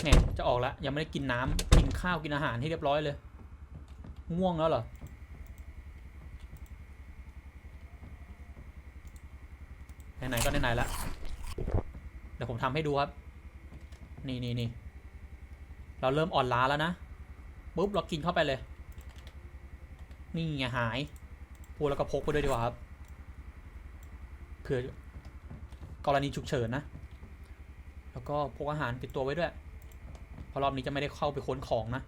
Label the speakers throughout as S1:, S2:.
S1: แหมจะออกแล้วยังไม่ได้กินน้ำกินข้าวกินอาหารให้เรียบร้อยเลย ง่วงแล้วเหรอไหนๆก็ไหนๆละเดี๋ยวผมทำให้ดูครับ นี่นี่นี่เราเริ่มอ่อนล้าแล้วนะปุ๊บเรากินเข้าไปเลย นี่ไงหายพูแล้วก็พกไปด้วยดีกว่าครับเผื่อกรณีฉุกเฉินนะ แล้วก็พกอาหารติดตัวไว้ด้วย เพราะรอบนี้จะไม่ได้เข้าไปค้นของนะ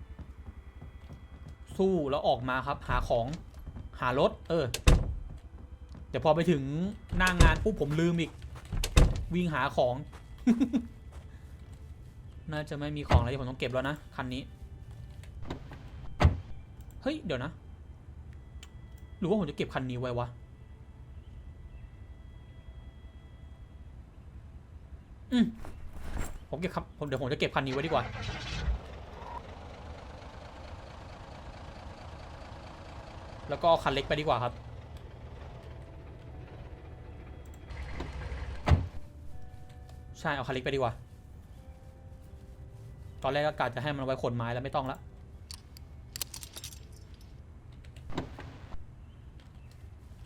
S1: สู้แล้วออกมาครับ หาของหารถ เออ เดี๋ยวพอไปถึงหน้างงานปุ๊บผมลืมอีก วิ่งหาของ น่าจะไม่มีของอะไรที่ผมต้องเก็บแล้วนะ คันนี้ เฮ้ย เดี๋ยวนะ หรือว่าผมจะเก็บคันนี้ไว้วะอืม ผมเก็บครับผมเดี๋ยวผมจะเก็บคันนี้ไว้ดีกว่า แล้วก็คันเล็กไปดีกว่าครับ ใช่เอาคันเล็กไปดีกว่า ตอนแรกก็กะจะให้มันไว้ขนไม้แล้วไม่ต้องละ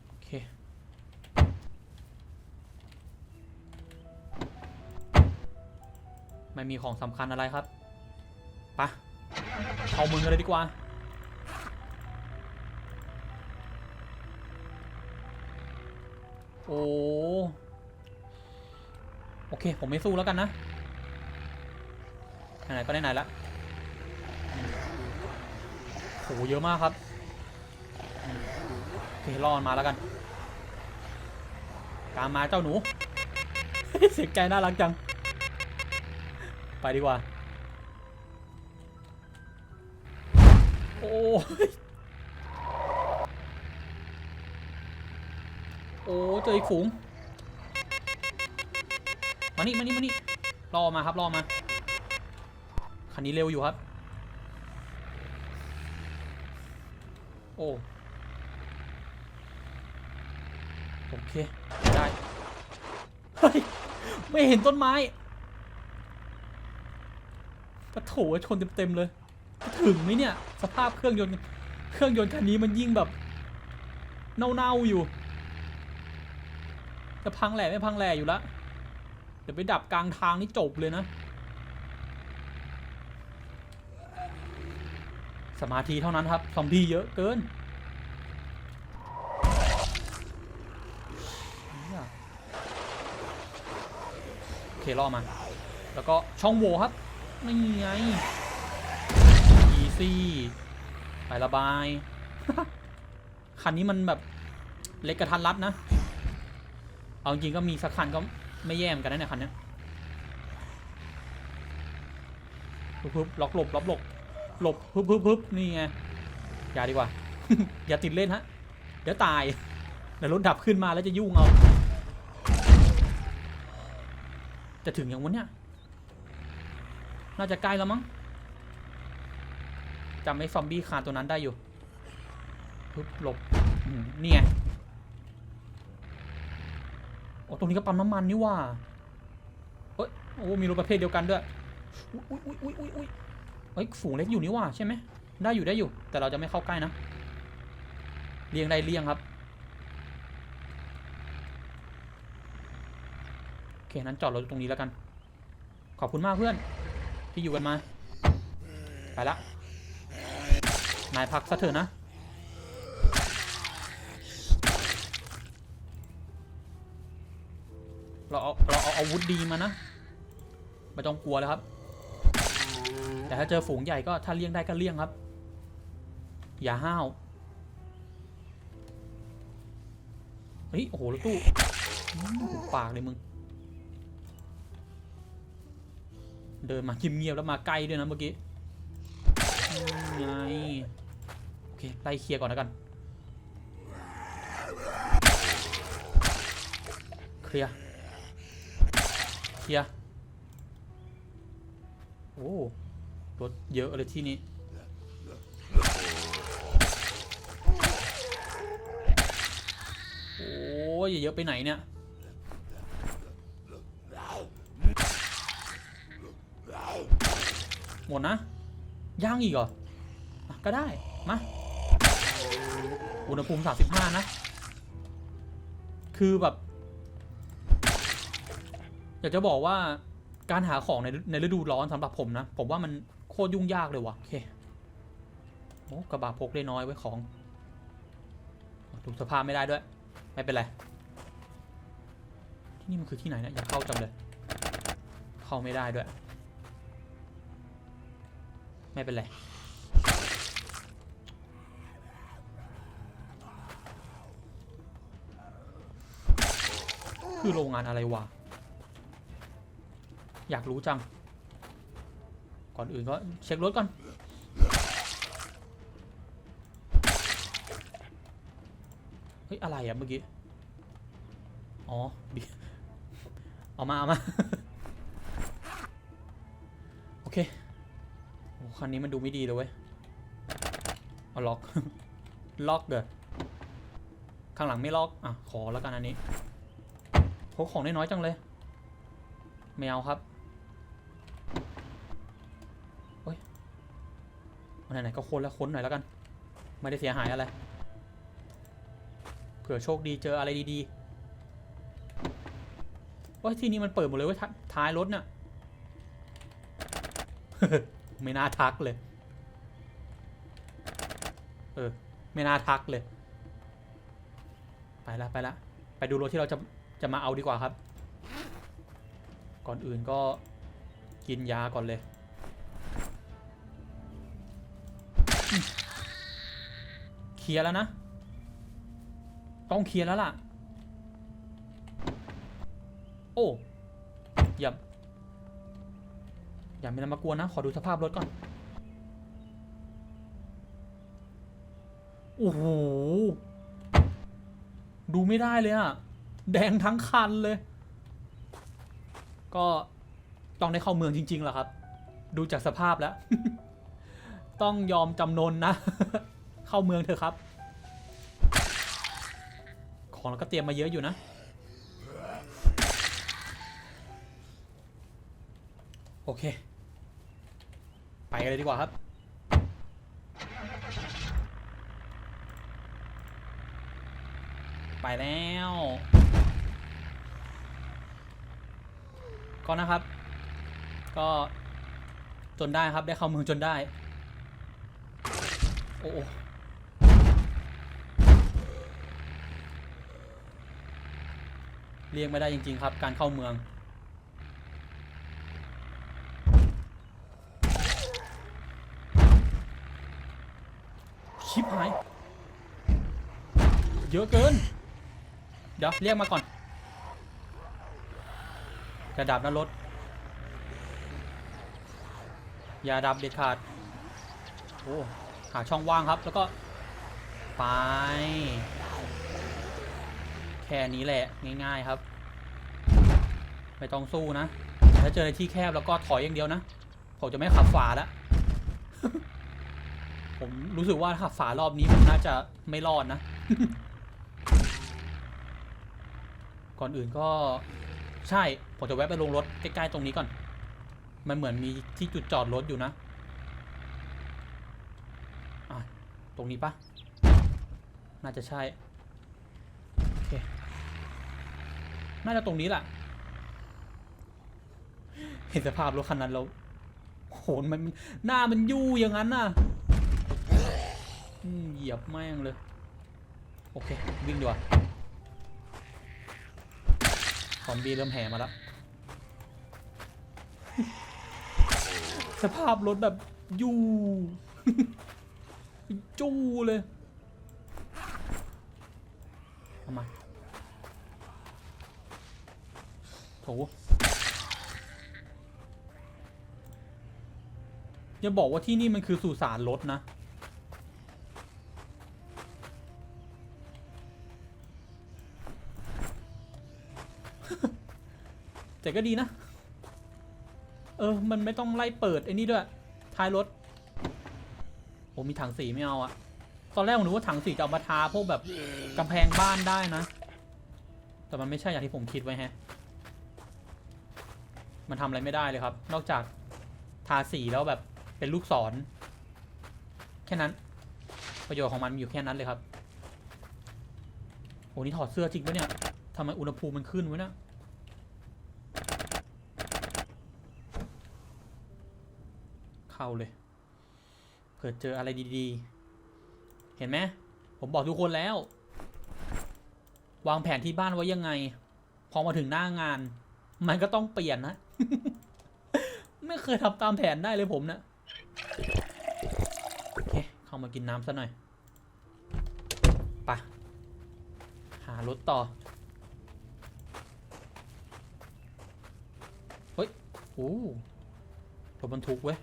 S1: โอเค ไม่มีของสำคัญอะไรครับปะเอามือกันเลยดีกว่า โอ้ โอเค ผมไม่สู้แล้วกันนะ ไหนๆก็ไหนๆละโหเยอะมากครับ โอเครอมันมาแล้วกัน ตามมาเจ้าหนู เสียงใจน่ารักจัง ไปดีกว่า โอ้ย โอ้เจออีกฝูง มานี่มานี่มานี่รอมาครับรอมา คันนี้เร็วอยู่ครับ โอ้โอเค ได้ เฮ้ย ไม่เห็นต้นไม้ กระโถชนเต็มๆเลยถึงไหมเนี่ย สภาพเครื่องยนต์เครื่องยนต์คันนี้มันยิ่งแบบเน่าๆอยู่จะพังแหล่ไม่พังแหล่อยู่ล้วเดี๋ยวไปดับกลางทางนี่จบเลยนะ สมาธิเท่านั้นครับซอมบี้เยอะเกินเหี้ยโอเคล่อมา แล้วก็ช่องโหว่ครับ นี่ไงอีซี่ไประบาย คันนี้มันแบบเล็กกระทันรัดนะ เอาจริงก็มีสักคันก็ไม่แย่มกันนะเนี่ยคันนี้ปึ๊บๆล็อกหลบล็อกหลบหลบพึบพึบพึบนี่ไง อย่าดีกว่า อย่าติดเล่นฮะ เดี๋ยวตาย เดี๋ยวรถดับขึ้นมาแล้วจะยุ่งเอา จะถึงอย่างวันเนี้ย น่าจะใกล้แล้วมั้งจำไอ้ซอมบี้คาตัวนั้นได้อยู่พึบหลบนี่ไงโอ้ตรงนี้ก็ปั๊มน้ำมันนี่ว่าเอ้ยโอ้มีรถประเภทเดียวกันด้วยอุ้ยอุ้ยอุ้ยอุ้ยอุ้ยเฮ้ยฝูงเล็กอยู่นี่ว่าใช่ไหมได้อยู่ได้อยู่ แต่เราจะไม่เข้าใกล้นะเลียงได้เลียงครับโอเคนั้นจอดรถตรงนี้แล้วกัน ขอบคุณมากเพื่อน ที่อยู่กันมา ไปละ นายพักซะเถอะนะ เราเอาเราเอาอาวุธดีมานะ ไม่ต้องกลัวเลยครับ แต่ถ้าเจอฝูงใหญ่ก็ถ้าเลี่ยงได้ก็เลี่ยงครับ อย่าห้าวเฮ้ย โอ้โหรถตู้ปากเลยมึง เดินมาเงียบๆแล้วมาใกล้ด้วยนะเมื่อกี้ไงโอเคไล่เคลียร์ก่อนแล้วกัน เคลียร์เคลียร์โอ้รถเยอะเลยที่นี้โอ้ยเยอะไปไหนเนี่ย หมดนะย่างอีกเหรออก็ได้ มา อุณหภูมิ 35 นะ คือแบบ อยากจะบอกว่าการหาของในในฤดูร้อนสำหรับผมนะ ผมว่ามันโคตรยุ่งยากเลยว่ะ โอเค โอ้กระบะพกได้น้อยไว้ของดูสภาพไม่ได้ด้วย ไม่เป็นไร ที่นี่มันคือที่ไหนเนะอยากเข้าจังเลย เข้าไม่ได้ด้วย ไม่เป็นไร คือโรงงานอะไรวะ อยากรู้จัง ก่อนอื่นก็เช็ครถก่อน เฮ้ย อะไรอะเมื่อกี้ อ๋อบิเอามา เอามา โอเค คันนี้มันดูไม่ดีเลยเว้ยเอาล็อก ล็อกเด้อข้างหลังไม่ล็อกอะขอแล้วกันอันนี้พกของน้อยจังเลย ไม่เอาครับเฮ้ยเอาไหนๆก็ค้นแล้วค้นหน่อยแล้วกัน ไม่ได้เสียหายอะไร เผื่อโชคดีเจออะไรดีๆว่าที่นี่มันเปิดหมดเลยเว่าท้ายรถเนี่ย ไม่น่าทักเลย เออ ไม่น่าทักเลย ไปละไปละ ไปดูรถที่เราจะจะมาเอาดีกว่าครับ ก่อนอื่นก็กินยาก่อนเลย เคลียร์แล้วนะ ต้องเคลียร์แล้วล่ะ โอ้ย่า อย่ามีอะไรมากวนนะ ขอดูสภาพรถก่อน โอ้โห ดูไม่ได้เลยอะแดงทั้งคันเลย ก็ต้องได้เข้าเมืองจริงๆแหละครับ ดูจากสภาพแล้ว ต้องยอมจำนนนะ เข้าเมืองเถอะครับ ของเราก็เตรียมมาเยอะอยู่นะโอเค ไปกันเลยดีกว่าครับ ไปแล้ว ก็นะครับ ก็จนได้ครับได้เข้าเมืองจนได้ โอ้โอ้เรียกไม่ได้จริง ๆ ครับ การเข้าเมือง ชิปหาย เยอะเกิน เดี๋ยวเรียกมาก่อนกระดับนะรถ อย่าดับเด็ดขาด โอ้ หาช่องว่างครับ แล้วก็ ไป แค่นี้แหละ ง่ายๆครับ ไม่ต้องสู้นะ ถ้าเจอในที่แคบแล้วก็ถอยอย่างเดียวนะ ผมจะไม่ขับฝาแล้วผมรู้สึกว่าขับฝารอบนี้ผมน่าจะไม่รอดนะ ก่อนอื่นก็ใช่ ผมจะแวะไปลงรถใกล้ๆตรงนี้ก่อน มันเหมือนมีที่จุดจอดรถอยู่นะอะตรงนี้ปะน่าจะใช่ โอเค น่าจะตรงนี้แหละเห็นสภาพรถคันนั้นแล้วโหนมันหน้ามันยู่อย่างนั้นน่ะเหยียบแม่งเลย โอเค วิ่งดีกว่า อมบี้เริ่มแห่มาแล้ว สภาพรถแบบยู่จู้เลยทำไมาโถอย่าบอกว่าที่นี่มันคือสุสานรถนะ แต่ก็ดีนะ เออ มันไม่ต้องไล่เปิดไอ้นี่ด้วย ท้ายรถโอ้มีถังสีไม่เอาอะตอนแรกผมนึกว่าถังสีจะเอามาทาพวกแบบกำแพงบ้านได้นะ แต่มันไม่ใช่อย่างที่ผมคิดไว้แฮะ มันทำอะไรไม่ได้เลยครับ นอกจากทาสีแล้วแบบเป็นลูกศร แค่นั้น ประโยชน์ของมันมีอยู่แค่นั้นเลยครับ โอ้นี่ถอดเสื้อจริงปะเนี่ยทำไมอุณหภูมิมันขึ้นวะเนี่ย เข้าเลย เผื่อเจออะไรดีๆ เห็นไหมผมบอกทุกคนแล้ว วางแผนที่บ้านไว้ยังไง พอมาถึงหน้างาน มันก็ต้องเปลี่ยนนะ ไม่เคยทำตามแผนได้เลยผมนะโอเค เข้ามากินน้ำซะหน่อยไปะหารถต่อ เฮ้ย โอ้รถบรรทุกเว้ย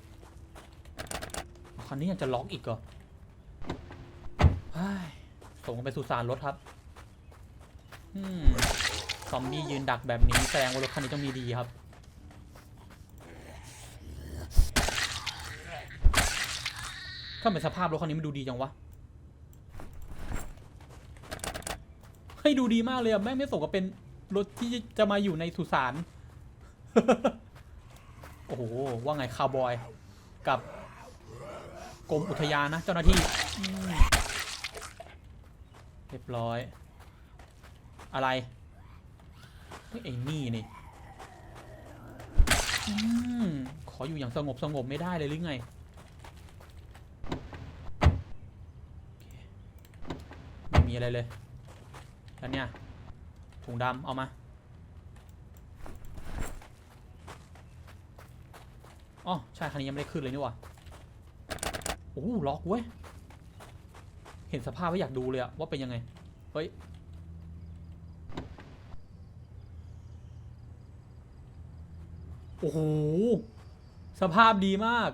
S1: คันนี้ยังจะล็อกอีกเหรอส่งไปสุสานรถครับอซอมบี้ยืนดักแบบนี้แสดงว่ารถคันนี้ต้องมีดีครับก็เป็นสภาพรถคันนี้มันดูดีจังวะ ให้ดูดีมากเลยอะแม่งไม่ส่งกับเป็นรถที่จะมาอยู่ในสุสาน โอ้โห ว่าไงคาวบอย กับ กรมอุทยานนะเจ้าหน้าที่เรียบร้อย อะไรเฮ้ยไอ้นี่นี่อขออยู่อย่างสงบสงบไม่ได้เลยหรือไงไม่มีอะไรเลยแล้วเนี่ยถุงดำเอามาอ๋อใช่คันนี้ยังไม่ได้ขึ้นเลยนี่หว่า โอ้โหล็อกเว้ย เห็นสภาพแล้วอยากดูเลยอะว่าเป็นยังไง เฮ้ย โอ้โห สภาพดีมาก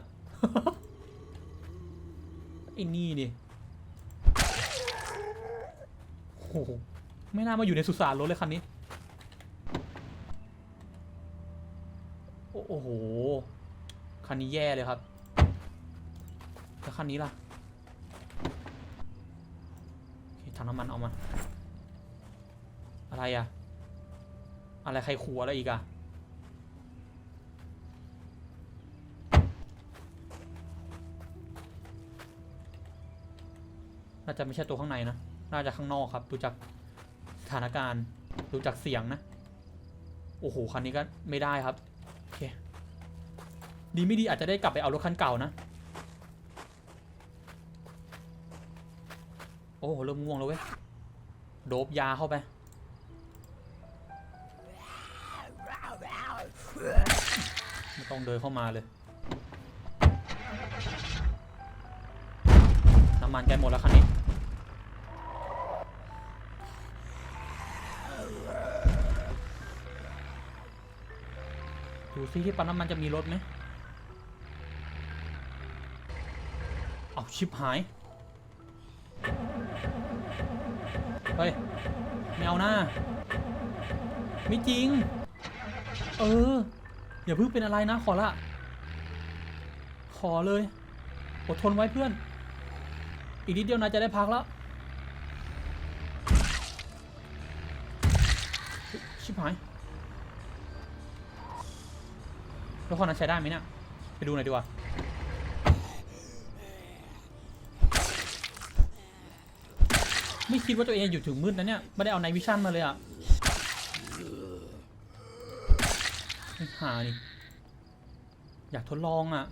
S1: ไอ้นี่นี่โอ้โห ไม่น่ามาอยู่ในสุสานรถเลยคันนี้ โอ้โห คันนี้แย่เลยครับ แล้วคันนี้ล่ะถังน้ำมันเอามา อะไรอะอะไรใครขัวอะไรอีกอะน่าจะไม่ใช่ตัวข้างในนะ น่าจะข้างนอกครับ ดูจากสถานการณ์ ดูจากเสียงนะ โอ้โห คันนี้ก็ไม่ได้ครับ โอเค ดีไม่ดีอาจจะได้กลับไปเอารถคันเก่านะ โอ้โหเริ่มง่วงแล้วเว้ย โดบยาเข้าไป ไม่ต้องเดินเข้ามาเลย น้ำมันแกหมดแล้วคันนี้ดูซิที่ปั๊มน้ำมันจะมีรถไหมเอาชิบหาย ฮ้ยไม่เอาหน้า ไม่จริง เออ อย่าเพิ่งเป็นอะไรนะ ขอละ ขอเลย อดทนไว้เพื่อน อีกนิดเดียวนายจะได้พักแล้ว ชิบหาย แล้วคนนั้นใช้ได้ไหมเนี่ย ไปดูหน่อยดีกว่า ไม่คิดว่าตัวเองอยู่ถึงมืดนะเนี่ย ไม่ได้เอาไนวิชั่นมาเลยอะไม่หานี่อยากทดลองอะ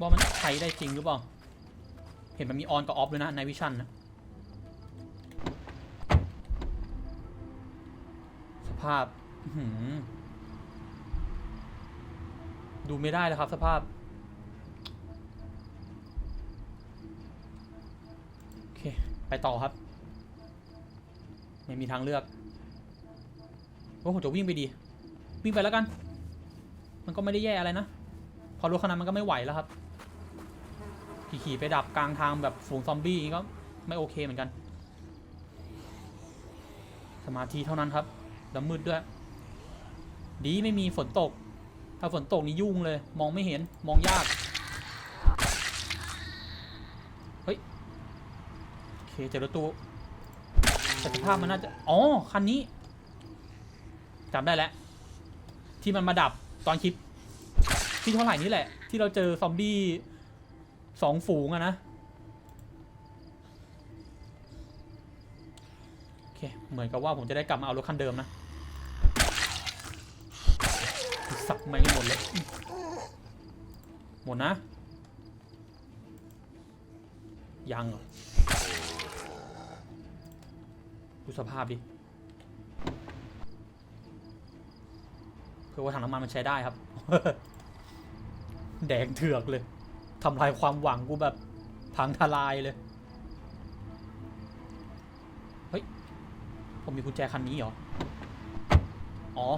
S1: ว่ามันใช้ได้จริงหรือเปล่า เห็นมันมีออนกับออฟเลยนะไนวิชั่นนะสภาพ ดูไม่ได้เลยครับสภาพ ไปต่อครับ ไม่มีทางเลือกว่าผมจะวิ่งไปดี วิ่งไปแล้วกัน มันก็ไม่ได้แย่อะไรนะ พอรถคันนั้นมันก็ไม่ไหวแล้วครับ ขี่ๆไปดับกลางทางแบบฝูงซอมบี้ก็ไม่โอเคเหมือนกัน สมาธิเท่านั้นครับแล้วมืดด้วย ดีไม่มีฝนตก ถ้าฝนตกนี่ยุ่งเลย มองไม่เห็น มองยาก เคเจอรถตู้แต่สภาพมันน่าจะ อ๋อ คันนี้จำได้แล้ว ที่มันมาดับตอนคลิป ที่เท่าไหร่นี่แหละ ที่เราเจอซอมบี้สองฝูงอะนะโอเค เหมือนกับว่าผมจะได้กลับมาเอารถคันเดิมนะ สับแม่งให้หมดเลย หมดนะ ยังเหรอ ดูสภาพดิคือว่าถังน้ำมันมันใช้ได้ครับ แดงเถือกเลยทำลายความหวังกูแบบพังทลายเลย เฮ้ย ผมมีกุญแจคันนี้เหรอ อ๋อ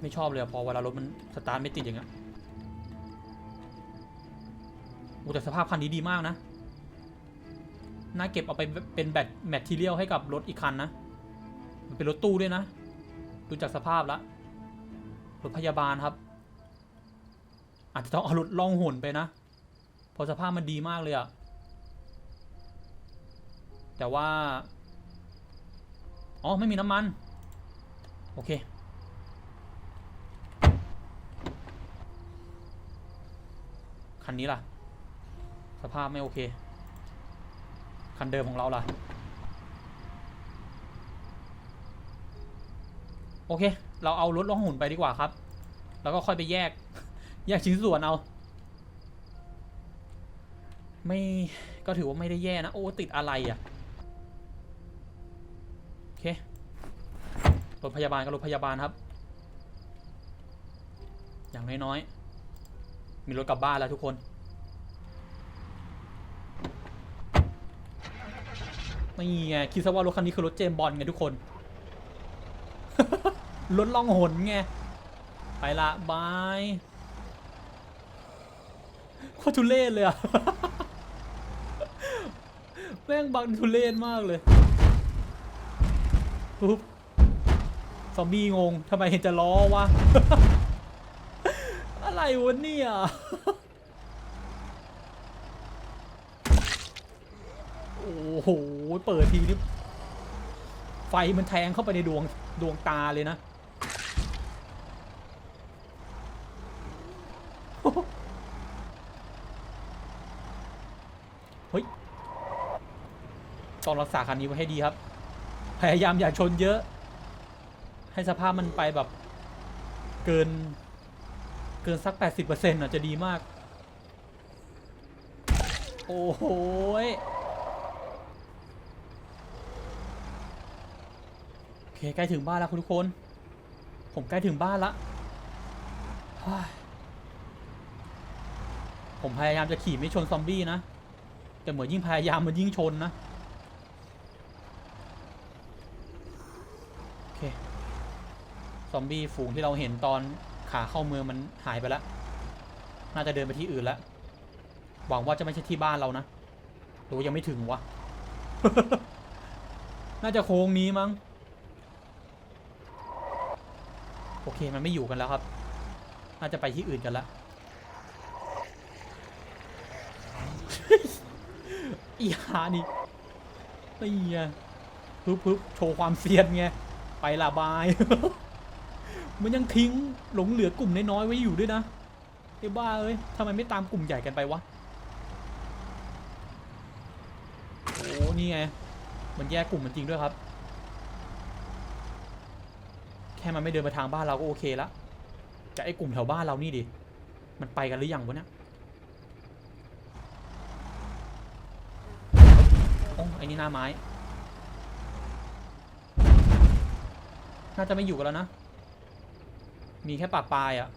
S1: ไม่ชอบเลยอะพอเวลารถมันสตาร์ทไม่ติดอย่างเงี้ย โอ้แต่สภาพคันนี้ดีมากนะ น่าเก็บเอาไปเป็นแบตแมททีเรียลให้กับรถอีกคันนะ มันเป็นรถตู้ด้วยนะ ดูจากสภาพล้วรถพยาบาลครับ อาจจะต้องเอารถล่องหนไปนะ เพราะสภาพมันดีมากเลยอะแต่ว่า อ๋อ ไม่มีน้ำมัน โอเคคันนี้ล่ะ สภาพไม่โอเค คันเดิมของเราล่ะ โอเค เราเอารถล่องหุ่นไปดีกว่าครับ แล้วก็ค่อยไปแยก แยกชิ้นส่วนเอา ไม่ก็ถือว่าไม่ได้แย่นะ โอ้ ติดอะไรอะ่ะ โอเค รถพยาบาลก็รถพยาบาลครับ อย่างน้อยๆมีรถกลับบ้านแล้วทุกคน ไม่ไงคิดซะว่ารถคันนี้คือรถเจมบอลไงทุกคน รถล่องหนไง ไปละบายโคตรทุเรศเลยอะแม่งบังทุเรศมากเลยปุ๊บซอมบี้งงทำไมเห็นจะล้อวะ อะไรวะเนี่ยโอ้โห้ยเปิดทีนี้ไฟมันแทงเข้าไปในดวงดวงตาเลยนะเฮ้ยต้องรักษาคันนี้ไว้ให้ดีครับ พยายามอย่าชนเยอะ ให้สภาพมันไปแบบเกิน เกินสัก 80%อะจะดีมาก โอ้โหยโอเค ใกล้ถึงบ้านแล้วคุณทุกคน ผมใกล้ถึงบ้านละผมพยายามจะขี่ไม่ชนซอมบี้นะ แต่เหมือนยิ่งพยายามมันยิ่งชนนะ โอเค ซอมบี้ฝูงที่เราเห็นตอนขาเข้าเมืองมันหายไปแล้ว น่าจะเดินไปที่อื่นแล้ว หวังว่าจะไม่ใช่ที่บ้านเรานะหรือว่ยังไม่ถึงวะ น่าจะโค้งนี้มั้ง โอเคมันไม่อยู่กันแล้วครับ น่าจะไปที่อื่นกันแล้วอีหานี่นี่ไงพึบพึบโชว์ความเซียนไง ไปละบาย มันยังทิ้งหลงเหลือกลุ่มน้อยๆไว้อยู่ด้วยนะไอ้บ้าเอ้ยทำไมไม่ตามกลุ่มใหญ่กันไปวะ โอ้นี่ไง มันแยกกลุ่มมันจริงด้วยครับ ค่มันไม่เดินมาทางบ้านเราก็โอเคละจะไอ้กลุ่มแถวบ้านเรานี่ดิ มันไปกันหรือยังวะเนี่ยโอ้ไอ้นี่หน้าไม้ น่าจะไม่อยู่กันแล้วนะ มีแค่ปากปลายอะ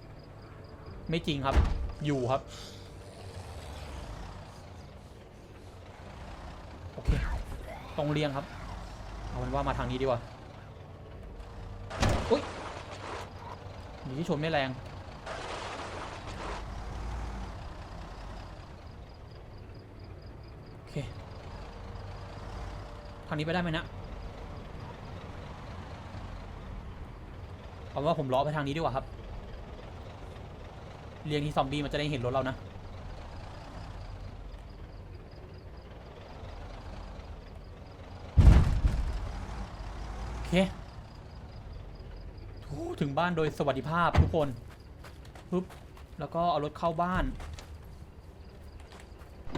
S1: ไม่จริงครับ อยู่ครับ โอเค ตรงเรียงครับ เอาเป็นว่ามาทางนี้ดีกว่า อุ้ย ดีที่ชนไม่แรง โอเค ทางนี้ไปได้ไหมนะเอาเป็นว่าผมล้อไปทางนี้ดีกว่าครับ เรียงที่ซอมบี้มันจะได้เห็นรถเรานะเคโอ้ ถึงบ้านโดยสวัสดิภาพทุกคนปึ๊บแล้วก็เอารถเข้าบ้าน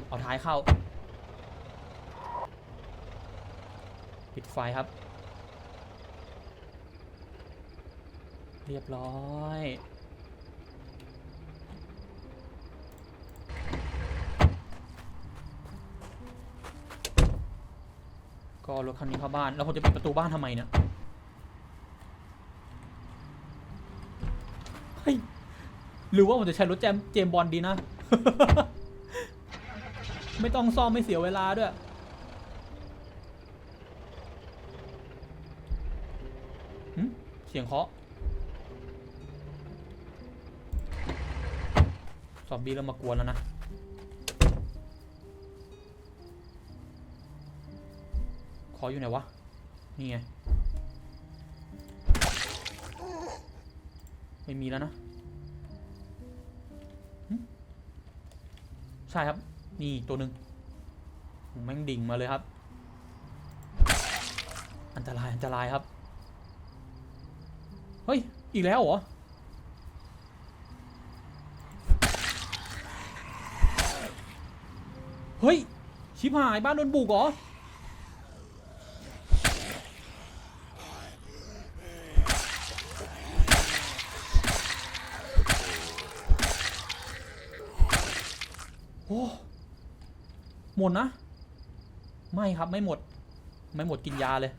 S1: เอาท้ายเข้า ปิดไฟครับ เรียบร้อยก็รถคันนี้เข้าบ้าน แล้วผมจะปิดประตูบ้านทำไมเนี่ย เฮ้ยหรือว่าผมจะใช้รถแจมเจมบอลดีนะ ไม่ต้องซ่อมไม่เสียเวลาด้วย เสียงเคาะซอมบี้เริ่มมากวนแล้วนะ ขออยู่ไหนวะ นี่ไง ไม่มีแล้วนะใช่ครับ นี่ตัวหนึ่งแม่งดิ่งมาเลยครับ อันตรายอันตรายครับ เฮ้ย อีกแล้วเหรอ เฮ้ย ชิบหายบ้านโดนบุกเหรอ โอ้หม ดนะ ไม่ครับไม่หมด ไม่หมดกินยาเลย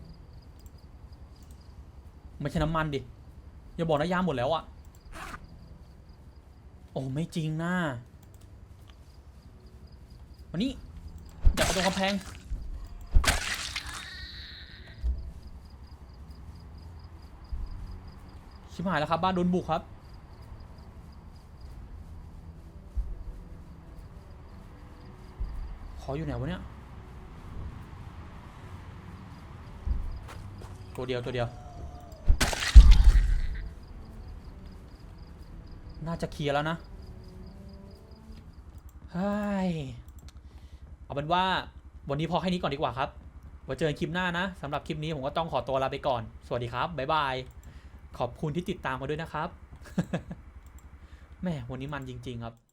S1: ไม่ใช่น้ำมันดิ อย่าบอกนะยาหมดแล้วอะโอ้ไม่จริงนะวันนี้อย่าไปตรงกำแพงชิบหายแล้วครับ บ้านโดนบุกครับ ออยู่ไหนวะเนี่ยตัวเดียวตัวเดียว น่าจะเคลียร์แล้วนะเฮ้ยเอาเป็นว่าวันนี้พอแค่นี้ก่อนดีกว่าครับไว้เจอกันคลิปหน้านะสำหรับคลิปนี้ผมก็ต้องขอตัวลาไปก่อน สวัสดีครับ บ๊ายบาย ขอบคุณที่ติดตามมาด้วยนะครับ แม่วันนี้มันจริง ๆ ครับ